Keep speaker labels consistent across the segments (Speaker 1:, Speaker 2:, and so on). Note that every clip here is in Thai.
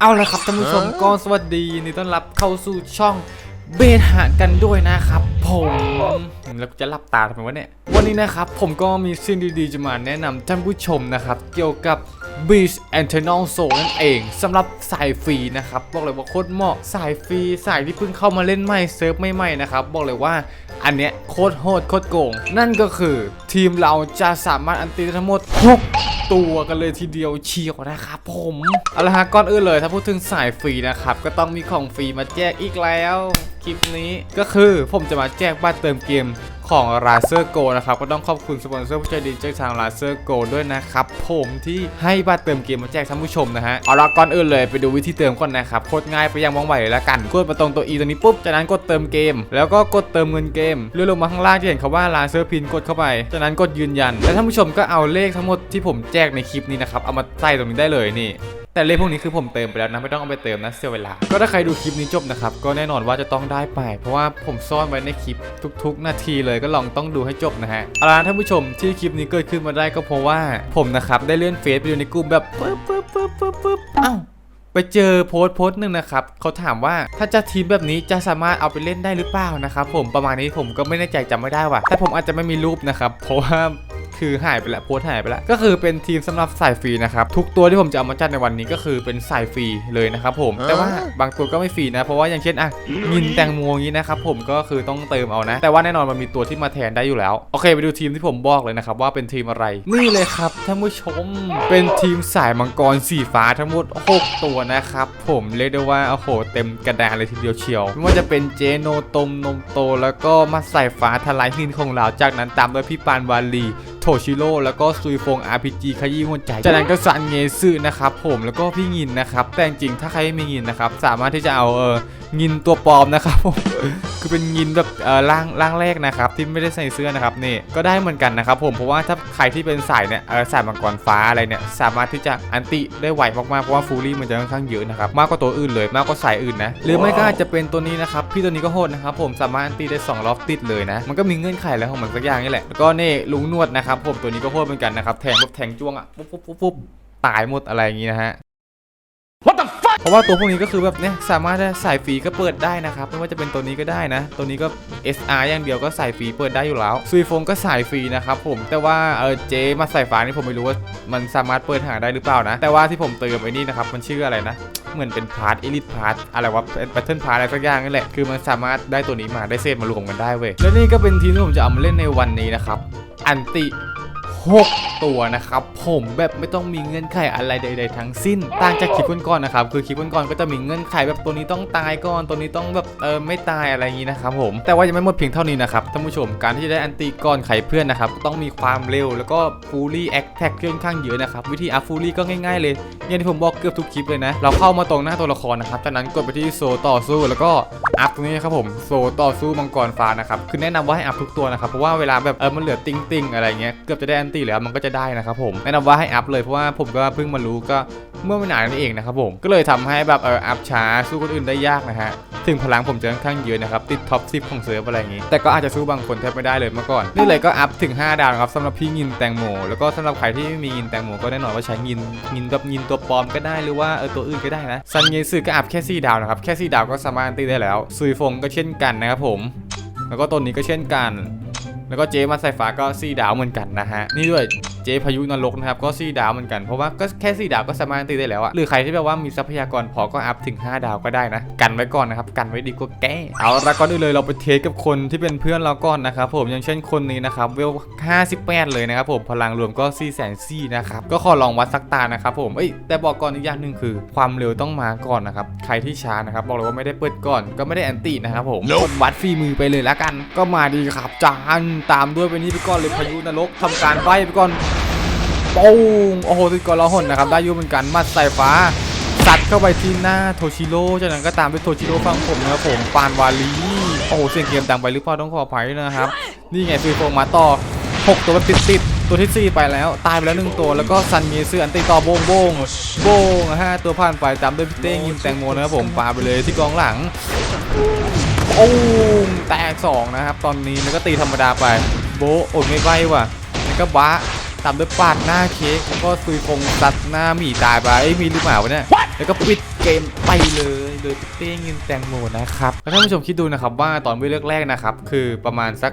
Speaker 1: เอาละครับท่านผู้ชมก็สวัสดีนี่ต้อนรับเข้าสู่ช่องเบหากันด้วยนะครับ ผมแล้วจะหลับตาทำไมวะเนี่ยวันนี้นะครับผมก็มีสิ่งดีๆจะมาแนะนำท่านผู้ชมนะครับ เกี่ยวกับ Beach Internal Zone นั่นเองสำหรับสายฟรีนะครับ บอกเลยว่าโคตรเหมาะสายฟรีสายที่เพิ่งเข้ามาเล่นใหม่เซิร์ฟใหม่ๆนะครับ บอกเลยว่าอันเนี้ยโคตรโหดโคตรโกง นั่นก็คือทีมเราจะสามารถอันตี้ทั้งหมด 6 ตัวกันเลยทีเดียวเชียวนะครับผมเอาละฮะก่อนอื่นเลยถ้าพูดถึงสายฟรีนะครับ ก็ต้องมีของฟรีมาแจกอีกแล้ว คลิปนี้ก็คือผมจะมาแจกบัตรเติมเกม ของ r a z e r Go นะครับ ก็ต้องขอบคุณสปอนเซอร์ผู้ใจดีจากทาง r a z e r Go ด้วยนะครับ ผมที่ให้บัตรเติมเกมมาแจกท่านผู้ชมนะฮะ เอาละก่อนอื่นเลยไปดูวิธีเติมก่อนนะครับ โคตรง่ายไปยังว่องไวเลยละกัน กดมาตรงตัว E ตัวนี้ปุ๊บ จากนั้นกดเติมเกม แล้วก็กดเติมเงินเกมเลื่อนลงมาข้างล่างจะเห็นคำว่า r a z e r Pin กดเข้าไป จากนั้นกดยืนยัน และท่านผู้ชมก็เอาเลขทั้งหมดที่ผมแจกในคลิปนี้นะครับเอามาใส่ตรงนี้ได้เลยนี่ แต่เลขพวกนี้คือผมเติมไปแล้วนะไม่ต้องเอาไปเติมนะเสียเวลา ก็ถ้าใครดูคลิปนี้จบนะครับก็แน่นอนว่าจะต้องได้ไป เพราะว่าผมซ่อนไว้ในคลิปทุก ๆ นาทีเลยก็ลองต้องดูให้จบนะฮะเอาล่ะท่านผู้ชมที่คลิปนี้เกิดขึ้นมาได้ก็เพราะว่าผมนะครับได้เลื่อนเฟซไปดูในกลุ่มแบบปึ๊บปึ๊บปึ๊บปึ๊บปึ๊บอ้าวไปเจอโพสต์โพสต์หนึ่งนะครับเขาถามว่าถ้าจะทีมแบบนี้จะสามารถเอาไปเล่นได้หรือเปล่านะครับผมประมาณนี้ผมก็ไม่แน่ใจจำไม่ได้ว่ะแต่ผมอาจจะไม่มีรูปนะครับเพราะว่า คือหายไปแล้วโพสต์หายไปแล้ว ก็คือเป็นทีมสำหรับสายฟรีนะครับ ทุกตัวที่ผมจะเอามาจัดในวันนี้ก็คือเป็นสายฟรีเลยนะครับผม แต่ว่าบางตัวก็ไม่ฟรีนะ เพราะว่าอย่างเช่นอะมินแตงโมอย่างนี้นะครับผมก็คือต้องเติมเอานะ แต่ว่าแน่นอนมันมีตัวที่มาแทนได้อยู่แล้ว โอเคไปดูทีมที่ผมบอกเลยนะครับว่าเป็นทีมอะไร นี่เลยครับท่านผู้ชม เป็นทีมสายมังกรสีฟ้าทั้งหมด 6 ตัวนะครับผมเรียกได้ว่าโอ้โหเต็มกระดานเลยทีเดียวเชียวไม่ว่าจะเป็นเจโนตมนมโต แล้วก็มาใส่ฟ้าทลายหินของเราจากนั้นตามด้วยพี่ปานวาลี โทชิโร่แล้วก็ซุยฟง RPG ขยี้หัวใจจากนั้นก็ซันเงซึนะครับผมแล้วก็พี่งินนะครับ แต่จริงถ้าใครไม่มีงินนะครับ สามารถที่จะเอาเอองินตัวปลอมนะครับผมคือเป็นงินแบบเออร่างร่างแรกนะครับ ที่ไม่ได้ใส่เสื้อนะครับนี่ก็ได้เหมือนกันนะครับผมเพราะว่าถ้าใครที่เป็นสายเนี่ยเออสายมังกรฟ้าอะไรเนี่ยสามารถที่จะอันติได้ไวมากๆเพราะว่าฟูรี่มันจะค่อนข้างเยอะนะครับมากกว่าตัวอื่นเลยมากกว่าสายอื่นนะหรือไม่ก็อาจจะเป็นตัวนี้นะครับพี่ตัวนี้ก็โหดนะครับผมสามารถอันติได้สองรอบติดเลยนะมันก็มีเงื่อนไขแล้วของมันสักอย่างนี่แหละแล้วก็นี่ลุงนวดนะครับผมตัวนี้ก็โหดเหมือนกันนะครับแทงปุ๊บแทงจ้วงอะปุ๊บปุ๊บปุ๊บปุ๊บตายหมดอะไรอย่างงี้นะฮะเพราะว่าตัวพวกนี้ก็คือแบบเนี้ยสามารถจะใส่ฟรีก็เปิดได้นะครับไม่ว่าจะเป็นตัวนี้ก็ได้นะ ตัวนี้ก็ SR อย่างเดียวก็ใส่ฟรีเปิดได้อยู่แล้วซุยฟงก็ใส่ฟรีนะครับผมแต่ว่าเออเจมาใส่ฟ้านี่ผมไม่รู้ว่ามันสามารถเปิดหาได้หรือเปล่านะ แต่ว่าที่ผมเติมไอ้นี่นะครับมันชื่ออะไรนะเหมือนเป็นพาร์ทเอลิทพาร์ทอะไรวะเป็นแพทเทิร์นพาร์ทอะไรสักอย่างนี่แหละคือมันสามารถได้ตัวนี้มาได้เซตมารวมกันได้เว้ยแล้วนี่ก็เป็นทีมที่ผมจะเอามาเล่นในวันนี้นะครับอันติ 6 ตัวนะครับ ผมแบบไม่ต้องมีเงื่อนไขอะไรใด ๆ ทั้งสิ้น ต่างจากคลิปก่อนๆนะครับ คือคลิปก่อนๆก็จะมีเงื่อนไขแบบตัวนี้ต้องตายก่อน ตัวนี้ต้องแบบเออไม่ตายอะไรอย่างนี้นะครับผม แต่ว่ายังไม่หมดเพียงเท่านี้นะครับ ท่านผู้ชม การที่จะได้อันตีก่อนไขเพื่อนนะครับ ต้องมีความเร็วแล้วก็ฟูลี่แอคแท็กค่อนข้างเยอะนะครับ วิธีอัพฟูลี่ก็ง่ายๆเลยอย่างที่ผมบอกเกือบทุกคลิปเลยนะ เราเข้ามาตรงหน้าตัวละครนะครับ จากนั้นกดไปที่โซต่อสู้แล้วก็อัพตรงนี้ครับผม โซต่อสู้มังกรฟ้านะครับ คือแนะนำว่าให้อัพทุกตัวนะครับ เพราะว่าเวลาแบบเออมันเหลือติงติงๆอะไรเงี้ย เกือบจะได้อันตแล้วมันก็จะได้นะครับผมแนะนำว่าให้อัพเลยเพราะว่าผมก็เพิ่งมารู้ก็เมื่อไม่นานนี้เองนะครับผมก็เลยทำให้แบบเอออัพช้าสู้คนอื่นได้ยากนะฮะถึงพลังผมจะค่อนข้างเยอะนะครับติดท็อป10ของเซิร์ฟอะไรอย่างงี้ แต่ก็อาจจะสู้บางคนแทบไม่ได้เลยเมื่อก่อนนี่เลยก็อัพถึง 5 ดาวครับสำหรับพี่งินแตงโมแล้วก็สำหรับใครที่ไม่มีงินแตงโมก็แน่นอนว่าใช้งินงินแบบงินตัวปลอมก็ได้หรือว่าเออตัวอื่นก็ได้นะซันเยซึก็อัพแค่4ดาวนะครับแค่4ดาวก็สามารถตีได้แล้วซุยฟงก็เช่นกันนะครับผม แล้วก็ตัวนี้ก็เช่นกัน แล้วก็เจมาใส่ฟ้าก็ซี่ดาวเหมือนกันนะฮะนี่ด้วย เจพายุนรกนะครับก็สี่ดาวเหมือนกันเพราะว่าก็แค่สี่ดาวก็สามารถตีได้แล้วอะหรือใครที่แบบว่ามีทรัพยากรพอก็อัพถึง 5 ดาวก็ได้นะ กันไว้ก่อนนะครับกันไว้ดีกว่าแก้เอาละก่อนอื่นเลยเราไปเทสกับคนที่เป็นเพื่อนเราก่อนนะครับผมอย่างเช่นคนนี้นะครับเวล 58 เลยนะครับผมพลังรวมก็4 4 0 0 0นะครับก็ขอลองวัดสักตานะครับผมเอ้ยแต่บอกก่อนอีกอย่างหนึ่งคือ ความเร็วต้องมาก่อนนะครับใครที่ช้านะครับบอกเลยว่าไม่ได้เปิดก่อนก็ไม่ได้แอนตี้นะครับผมกดวัดฝีมือไปเลยละกัน ก็มาดีครับจานตามด้วยไปนี่ไปก่อนเลยพายุนรกทำการใบไปก่อน ปุ้งโอ้โหติดกอลหนนะครับได้ยุ่เหมือนกันมัดสายฟ้าสัดเข้าไปที่หน้าโทชิโร่จากนั้นก็ตามด้วยโทชิโร่ฝั่งผมนะครับผมปานวาลีโอ้โหเสียงเกมดังไปหรือเปล่าต้องขออภัยนะครับ นี่ไงซุยโฟงมาต่อ 6 ตัวติดติดตัวที่ 4 ไปแล้ว ตายไปแล้วหนึ่งตัวแล้วก็ซันมีเสื้ออันตีต่อโบงโบงโบงห้าตัวผ่านไปตามด้วยพี่เต้งิมแตงโมนะครับผมปาไปเลยที่กองหลังโอ้มแตกสองนะครับตอนนี้แล้วก็ตีธรรมดาไปโบะอดไม่ไหวว่ะแล้วก็บะ ตามด้วยปาดหน้าเค้กแล้วก็ซุยฟงตัดหน้าหมีตายไปเอ้ยมีหรือเปล่าวะเนี่ยแล้วก็ปิดเกมไปเลย โดยพี่เต้เงินแตงโมนะครับแล้วท่านผู้ชมคิดดูนะครับว่าตอนเวลแรกๆนะครับคือประมาณสัก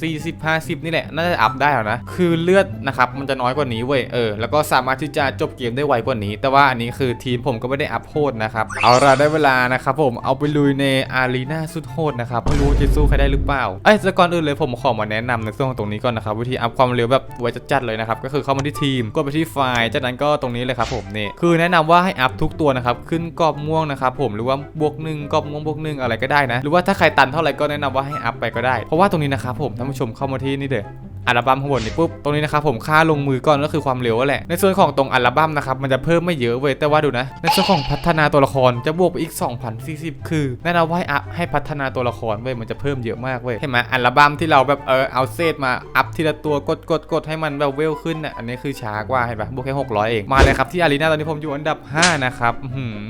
Speaker 1: สี่สิบห้าสิบนี่แหละน่าจะอัพได้แล้วนะคือเลือดนะครับมันจะน้อยกว่านี้เว้ยเออแล้วก็สามารถที่จะจบเกมได้ไวกว่านี้ แต่ว่าอันนี้คือทีมผมก็ไม่ได้อัพโหดนะครับเอาละได้เวลานะครับผมเอาไปลุยในอารีนาสุดโหดนะครับไม่รู้จะสู้ใครได้หรือเปล่าเอ้ยแต่ก่อนอื่นเลยผมขอมาแนะนำในส่วนของตรงนี้ก่อนนะครับวิธีอัพความเร็วแบบไวจัดๆเลยนะครับก็คือเข้ามาที่ทีมกดไปที่ไฟล์จากนั้นก็ตรงนี้เลยครับผมนี่คือแนะนำว่าให้อัพทุกตัวนะครับขึ้นกรอบม่วงนะครับผมหรือว่าบวกหนึ่งกรอบม่วงบวกหนึ่งอะไรก็ได้นะ หรือว่าถ้าใครตันเท่าไหร่ก็แนะนำว่าให้อัพไปก็ได้ เพราะว่าตรงนี้นะครับผมท่านผู้ชมเข้ามาที่นี่เด้อ อัลบั้มข้างบนนี่ปุ๊บตรงนี้นะครับผมค่าลงมือก่อนก็คือความเร็วแหละในส่วนของตรงอัลบั้มนะครับมันจะเพิ่มไม่เยอะเว้ยแต่ว่าดูนะในส่วนของพัฒนาตัวละครจะบวกไปอีก 2040 คือแนะนำว่าให้อัพให้พัฒนาตัวละครเว้ยมันจะเพิ่มเยอะมากเว้ยเห็นไหมอัลบั้มที่เราแบบเออเอาเซตมาอัพทีละตัวกดกดกดให้มันแบบเวลขึ้นน่ะอันนี้คือช้ากว่าเห็นปะบวกแค่600 เองมาเลยครับที่อารีนาตอนนี้ผมอยู่อันดับ 5 นะครับ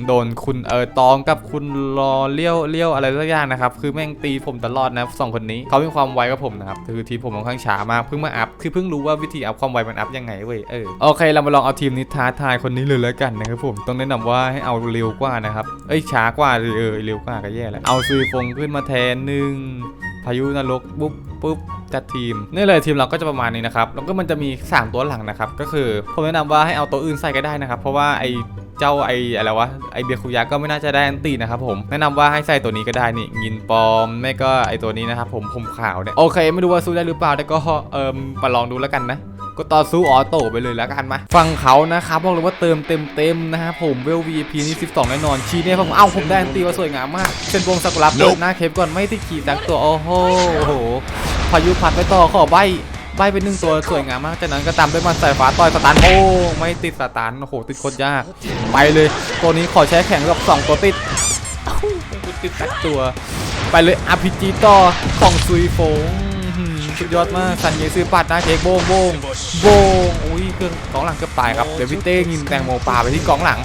Speaker 1: โดนคุณเออตองกับคุณรอเลี้ยวเลี้ยวอะไรสักอย่างนะครับคือแม่งตีผมตลอดนะสองคนนี้เขามีความไวกับผมนะครับคือทีผมค่อนข้างช้ามากเพิ่งมาอัพคือเพิ่งรู้ว่าวิธีอัพความไวมันอัพยังไงเว้ยเออโอเคเรามาลองเอาทีมนี้ท้าทายคนนี้เลยแล้วกันนะครับผมต้องแนะนำว่าให้เอาเร็วกว่านะครับเอ้ยช้ากว่าเลยเออเร็วกว่าก็แย่แล้วเอาซุยฟงขึ้นมาแทนหนึ่งพายุนรกปุ๊บปุ๊บจัดทีมนี่เลยทีมเราก็จะประมาณนี้นะครับแล้วก็มันจะมีสามตัวหลังนะครับก็คือผมแนะนำว่าให้เอาตัวอื่นใส่ก็ได้นะครับเพราะว่าไอ เจ้าไออะไรวะไอเบียคุยะก็ไม่น่าจะได้อันตีนะครับผมแนะนำว่าให้ใส่ตัวนี้ก็ได้นี่ยินปอมไม่ก็ไอตัวนี้นะครับผมผมขาวเนี่ยโอเคไม่รู้ว่าสู้ได้หรือเปล่าแต่ก็เอิมมาลองดูแล้วกันนะก็ต่อสู้ออโต้ไปเลยแล้วกันมาฟังเขานะครับบอกเลยว่าเติมเต็มเต็มนะครับผมเวล VIP นี่ 12 แน่นอนชีเนี่ยผมเอ้าผมได้อันตีว่าสวยงามมากเส้นวงซากุระเปิดหน้าเคปก่อนไม่ติดขีดสักตัวโอ้โหโอ้โหพายุพัดไปต่อขอใบ ใบเป็นหนึ่งตัวสวยงามมาก จากนั้นก็ตามด้วยมันสายฟ้าต่อยสตันโอ้ไม่ติดสตันโอ้โหติดโคตรยาก ไปเลย ตัวนี้ขอใช้แข่งกับ2ตัวติดเอ้ติดสักตัว ไปเลย RPG ต่อของซุยฟงสุดยอดมากสันเยซื้อปัดน้าเค้กโบงโบงโบงอุ้ยเครื่องกองหลังเกือบตายครับเดี๋ยวพี่เต้ยิงแตงโมปาไปที่กองหลัง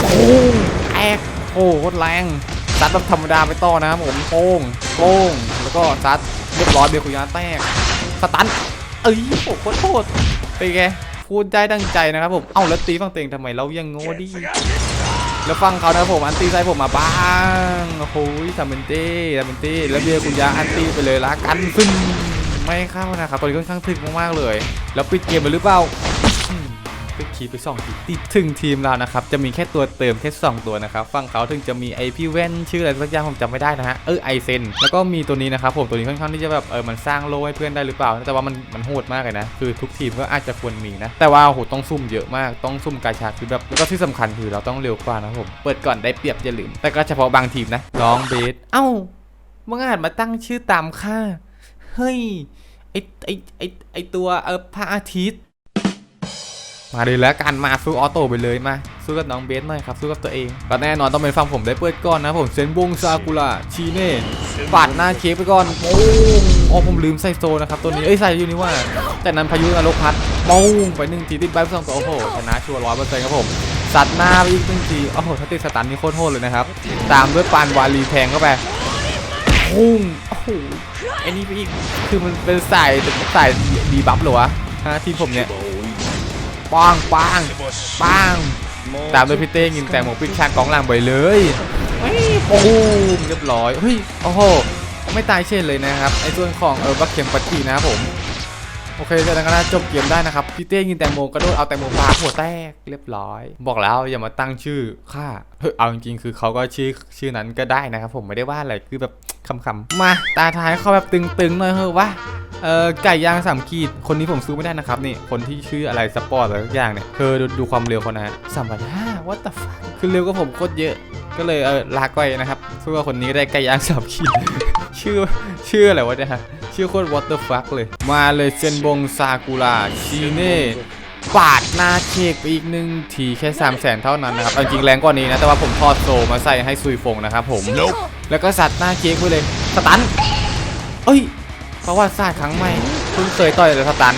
Speaker 1: โอ้แอกโอ้โคตรแรงซัดแบบธรรมดาไปต่อนะครับผมโป้งโป้งแล้วก็ซัดเรียบร้อยเบลคุยาแตก สตันเอ้ยโอ้โหโคตรโทษเป็นไงพูดได้ดังใจนะครับผมเอ้าแล้วตีฝั่งเต็งทำไมเรายังโง่ดิแล้วฟังเขานะครับผมอันตีใส่ผมมาบ้างโอ้โหทำเป็นเต้ทำเป็นเต้แล้วเบียร์คุยาอันตีไปเลยละกันซึ่งไม่เข้านะครับตอนนี้ค่อนข้างถึกมากๆเลย แล้วปิดเกมไปหรือเปล่า ไปขี่ไปส่องทีติดถึงทีมเรานะครับ จะมีแค่ตัวเติมแค่2ตัวนะครับฝั่งเขาถึงจะมีไอพี่แว่นชื่ออะไรสักอย่างผมจำไม่ได้นะฮะเออไอเซนแล้วก็มีตัวนี้นะครับผมตัวนี้ค่อนข้างที่จะแบบเออมันสร้างโลให้เพื่อนได้หรือเปล่า แต่ว่ามันมันโหดมากเลยนะ คือทุกทีมก็อาจจะควรมีนะ แต่ว่าโอ้โหต้องซุ่มเยอะมากต้องซุ่มกาชาคือแบบแล้วก็ที่สำคัญคือเราต้องเร็วกว่านะครับผมเปิดก่อนได้เปรียบอย่าลืมแต่ก็เฉพาะบางทีมนะน้องเบสเอ้ามึงอาจมาตั้งชื่อตามค่าเฮ้ยไอไอไอไอตัวเออพระอาทิตย์ มาเลยแล้วกันมาสู้ออโต้ไปเลยมาสู้กับน้องเบสหน่อยครับสู้กับตัวเองก็แน่นอนต้องเป็นฟังผมได้เปิดก่อนนะผมเซนบงซากุระชีเน่ปาดหน้าเค้กไปก่อนโป้งอ๋ผมลืมใส่โซนะครับตัวนี้เอ้ยใส่อยู่นี่ว่าจากนั้นพายุนรกพัดป้งไปหนึ่งทีติดใบสองตัวโอ้โหชนะชัวร์ร้อยเปอร์เซ็นต์ครับผมสัตว์หน้าไปอีกหนึ่งทีโอ้โหถ้าติดสตันนี่โคตรโหดเลยนะครับตามด้วยปานวาลีแทงเข้าไปพุ่งโอ้โหไอ้นี่ไปอีกคือมันเป็นสายสายดีบัฟเหรอวะฮะทีผมเนี่ย ปังปังปังตามด้วยพี่เต้ยิงแตงโมปิดฉากกองหลังไปเลยเฮ้ยปูมเรียบร้อยเฮ้ยโอ้โหไม่ตายเช่นเลยนะครับไอ้ส่วนของเออบักเข็มปัตตีนะครับผมโอเคจากนั้นก็น่าจบเกมได้นะครับพี่เต้ยิงแตงโมกระโดดเอาแตงโมปาหัวแตกเรียบร้อย บอกแล้วอย่ามาตั้งชื่อค่าเฮ้ยเอาจริงๆคือเขาก็ชื่อชื่อนั้นก็ได้นะครับผมไม่ได้ว่าอะไรคือแบบคำๆมาตาท้ายเขาแบบตึงๆหน่อยเฮ้ยวะ เออไก่ย่างสามขีด คนนี้ผมซื้อไม่ได้นะครับนี่ คนที่ชื่ออะไรสปอร์ตอะไรทุกอย่างเนี่ย เธอดูดูความเร็วเขานะฮะสามพันห้าวัตถุฟัคือเร็วก็ผมโคตรเยอะ ก็เลยเออลาก่อยนะครับสู้กับคนนี้ก็ได้ไก่ย่างสามขีด ชื่อชื่ออะไรวะเนี่ยฮะชื่อโคตรวอเตอร์ฟักเลย มาเลยเซนบงซากุระชีเน่ปาดหน้าเค้กไปอีกหนึ่งทีแค่3 0 0แสนเท่านั้นนะครับเอาจริงแรงกว่านี้นะ แต่ว่าผมทอดโซมาใส่ให้ซุยฟงนะครับผม แล้วก็สัตว์หน้าเค้กไปเลยสตันเอ้ย เพราะว่าศาสตร์ครั้งใหม่เพิ่งเคยต่อยเลยสตัน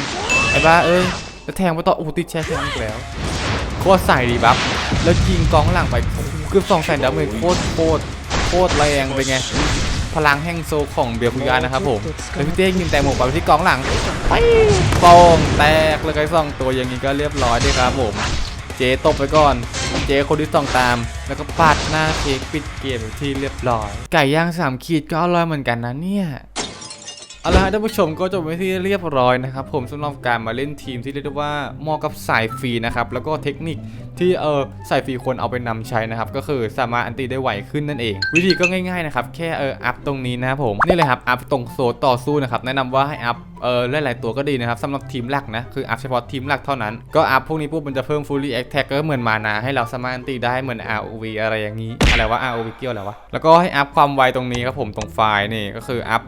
Speaker 1: ไอ้บ้าเอ้ยแล้วแทงไปต่อโอ้ติดแช่แข็งอีกแล้วโคตรใส่ดีบัฟแล้วยิงกองหลังไปเกือบสองแสนดาเมจโคตรโคตรโคตรแรงเป็นไงพลังแห่งโซของเบียร์คุยานะครับผมแล้วพี่เต้ยิงแตงโมไปที่กองหลังไปโป้งแตกเลยไอ้สองตัวอย่างนี้ก็เรียบร้อยดีครับผมเจตบไปก่อน เจคนที่สองตาม แล้วก็ปาดหน้าเค้กปิดเกมที่เรียบร้อย ไก่ย่างสามขีดก็อร่อยเหมือนกันนะเนี่ย เอาละฮะท่านผู้ชมก็จบไปที่เรียบร้อยนะครับผมสำหรับการมาเล่นทีมที่เรียกได้ว่าเหมาะกับสายฟรีนะครับแล้วก็เทคนิคที่เออสายฟรีควรเอาไปนำใช้นะครับก็คือสามารถอันตีได้ไวขึ้นนั่นเอง วิธีก็ง่ายๆนะครับแค่เอออัพตรงนี้นะครับผมนี่เลยครับอัพตรงโซต่อสู้นะครับแนะนำว่าให้อัพเออหลายๆตัวก็ดีนะครับสำหรับทีมหลักนะคืออัพเฉพาะทีมหลักเท่านั้นก็อัพพวกนี้ปุ๊บมันจะเพิ่ม fully attack ก็เหมือนมานาให้เราสามารถอันตีได้เหมือน ROV อะไรอย่างนี้อะไรวะ ROV เกี่ยวอะไรวะแล้วก็ให้อัพความไวตรงนี้ครับผมตรงไฟล์นี่ก็คืออัพ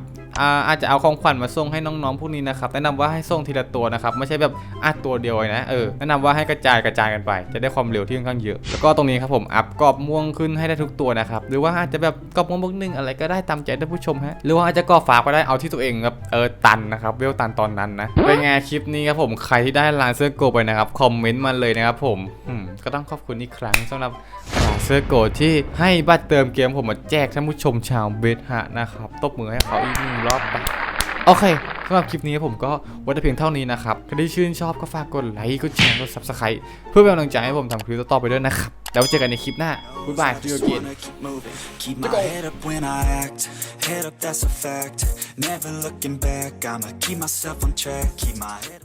Speaker 1: อาจจะเอาของขวัญมาส่งให้น้องๆพวกนี้นะครับแนะนำว่าให้ส่งทีละตัวนะครับไม่ใช่แบบอัดตัวเดียวนะเออแนะนำว่าให้กระจายกระจายกันไป จะได้ความเร็วที่ค่อนข้างเยอะแล้วก็ตรงนี้ครับผมอัพกรอบม่วงขึ้นให้ได้ทุกตัวนะครับหรือว่าอาจจะแบบกรอบม่วงบวกหนึ่งอะไรก็ได้ตามใจท่านผู้ชมฮะหรือว่าอาจจะกรอบฟ้าก็ได้เอาที่ตัวเองแบบเออตันนะครับเวลตันตอนนั้นนะเป็นไงคลิปนี้ครับผมใครที่ได้ลานเสื้อโกไปนะครับคอมเมนต์มาเลยนะครับผมอืมก็ต้องขอบคุณอีกครั้งสำหรับลานเสื้อโกที่ให้บัตรเติมเกมผมมาแจกท่านผู้ชมชาวเบสฮะนะครับตบมือให้เขาอีกหนึ่งรอบไป โอเคสำหรับคลิปนี้ผมก็ไว้แต่เพียงเท่านี้นะครับใครที่ชื่นชอบก็ฝากกดไลค์ กดแชร์ กด subscribe เพื่อเป็นกำลังใจให้ผมทำคลิปต่อๆไปด้วยนะครับ แล้วเจอกันในคลิปหน้า บ๊ายบาย see you
Speaker 2: Just
Speaker 1: again
Speaker 2: wanna keep moving. Keep my head up when I act. Head up, that's a fact. Never looking back. I'ma keep myself on track. Keep my head.